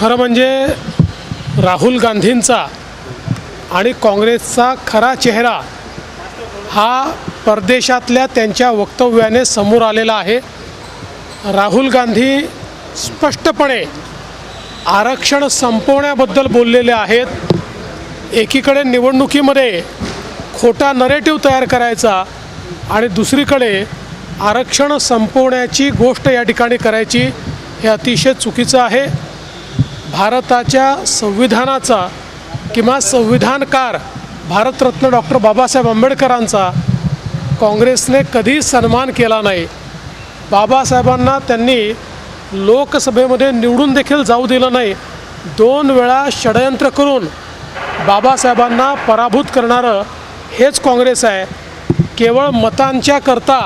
खरं म्हणजे राहुल गांधींचा आणि काँग्रेसचा खरा चेहरा हा परदेशातल्या त्यांच्या वक्तव्याने समोर आलेला आहे. राहुल गांधी स्पष्टपणे आरक्षण संपवण्याबद्दल बोललेले आहेत. एकीकडे निवडणुकीमध्ये खोटा नरेटिव्ह तयार करायचा आणि दुसरीकडे आरक्षण संपवण्याची गोष्ट या ठिकाणी करायची हे अतिशय चुकीचं आहे. भारताच्या संविधानाचा किंवा संविधानकार भारतरत्न डॉक्टर बाबासाहेब आंबेडकरांचा काँग्रेसने कधीच सन्मान केला नाही. बाबासाहेबांना त्यांनी लोकसभेमध्ये निवडून देखील जाऊ दिलं नाही. दोन वेळा षडयंत्र करून बाबासाहेबांना पराभूत करणारं हेच काँग्रेस आहे. केवळ मतांच्या करता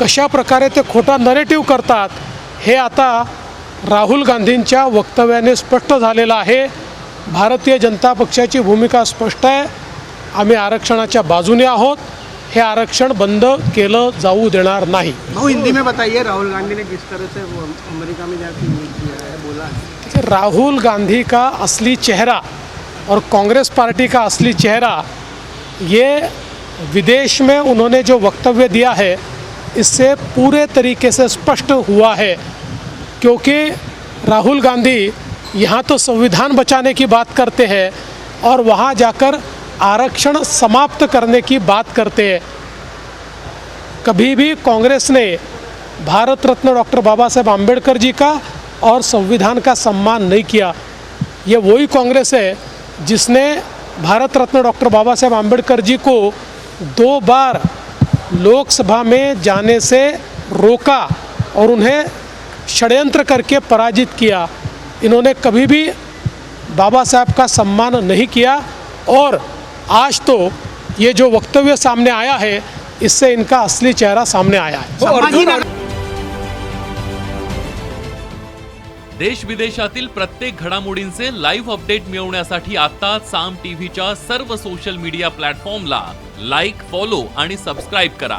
कशा प्रकारे ते खोटा नरेटिव्ह करतात हे आता राहुल गांधींच्या वक्तव्याने स्पष्ट झालेलं आहे भारतीय जनता पक्षाची भूमिका स्पष्ट आहे आम्ही आरक्षणाच्या बाजूने आहोत हे आरक्षण बंद केलं जाऊ देणार नाही. हिंदी में बताइए राहुल गांधी ने किस तरह से अमेरिका में जाके किया है बोला है? राहुल गांधी का असली चेहरा और कांग्रेस पार्टी का असली चेहरा ये विदेश में उन्होंने जो वक्तव्य दिया है इससे पूरे तरीके से स्पष्ट हुआ है क्योंकि राहुल गांधी यहाँ तो संविधान बचाने की बात करते हैं और वहाँ जाकर आरक्षण समाप्त करने की बात करते हैं। कभी भी कांग्रेस ने भारत रत्न डॉक्टर बाबा साहेब आम्बेडकर जी का और संविधान का सम्मान नहीं किया। ये वही कांग्रेस है जिसने भारत रत्न डॉक्टर बाबा साहेब आम्बेडकर जी को दो बार लोकसभा में जाने से रोका और उन्हें षड्यंत्र करके पराजित किया। इन्होंने कभी भी बाबा साहब का सम्मान नहीं किया और आज तो ये जो वक्तव्य सामने आया है इससे इनका असली चेहरा सामने आया है। देश विदेशातील प्रत्येक घडामोडींचे लाईव्ह अपडेट मिळवण्यासाठी आता साम टीव्हीच्या सर्व सोशल मीडिया प्लॅटफॉर्मला लाईक फॉलो आणि सबस्क्राईब करा.